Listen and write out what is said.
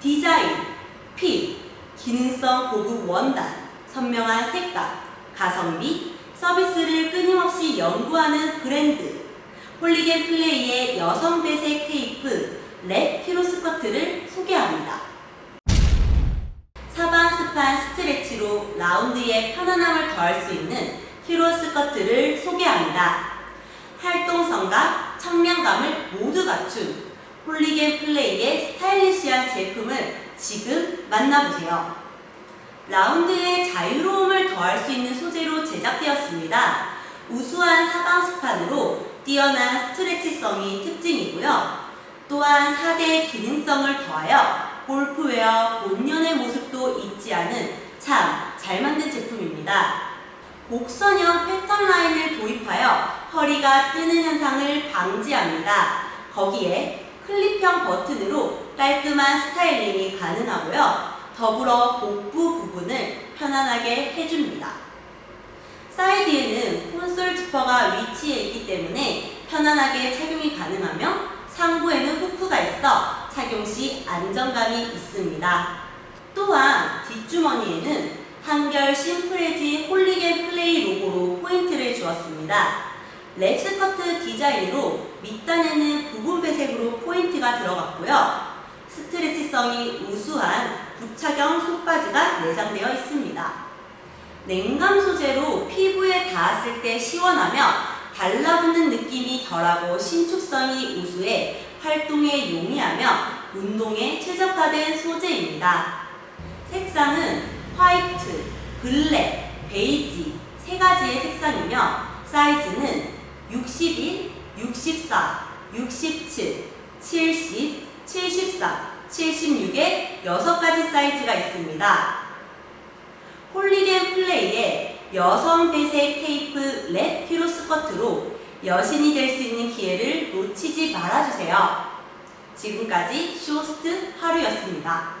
디자인, 핏, 기능성 고급 원단, 선명한 색감, 가성비, 서비스를 끊임없이 연구하는 브랜드. 홀리겐 플레이의 여성 배색 테이프 랩 키로 스커트를 소개합니다. 사방 스판 스트레치로 라운드의 편안함을 더할 수 있는 키로 스커트를 소개합니다. 활동성과 청량감을 모두 갖춘 홀리겐 플레이의 스타일리시한 제품을 지금 만나보세요. 라운드의 자유로움을 더할 수 있는 소재로 제작되었습니다. 우수한 사방 스판으로 뛰어난 스트레치성이 특징이고요. 또한 4대 기능성을 더하여 골프웨어 본연의 모습도 잊지 않은 참 잘 만든 제품입니다. 곡선형 패턴 라인을 도입하여 허리가 뜨는 현상을 방지합니다. 거기에 클립형 버튼으로 깔끔한 스타일링이 가능하고요. 더불어 복부 부분을 편안하게 해줍니다. 사이드에는 콘솔 지퍼가 위치해 있기 때문에 편안하게 착용이 가능하며 상부에는 후크가 있어 착용 시 안정감이 있습니다. 또한 뒷주머니에는 한결 심플해진 홀리겐 플레이 로고로 포인트를 주었습니다. 랩스커트 디자인으로 배색으로 들어갔고요. 스트레치성이 우수한 부착형 속바지가 내장되어 있습니다. 냉감 소재로 피부에 닿았을 때 시원하며 달라붙는 느낌이 덜하고 신축성이 우수해 활동에 용이하며 운동에 최적화된 소재입니다. 색상은 화이트, 블랙, 베이지 세 가지의 색상이며 사이즈는 61, 64, 67, 70, 74, 76의 6가지 사이즈가 있습니다. 홀리겐 플레이의 여성 배색 테이프 랩 큐로 스커트로 여신이 될 수 있는 기회를 놓치지 말아주세요. 지금까지 쇼호스트 하루였습니다.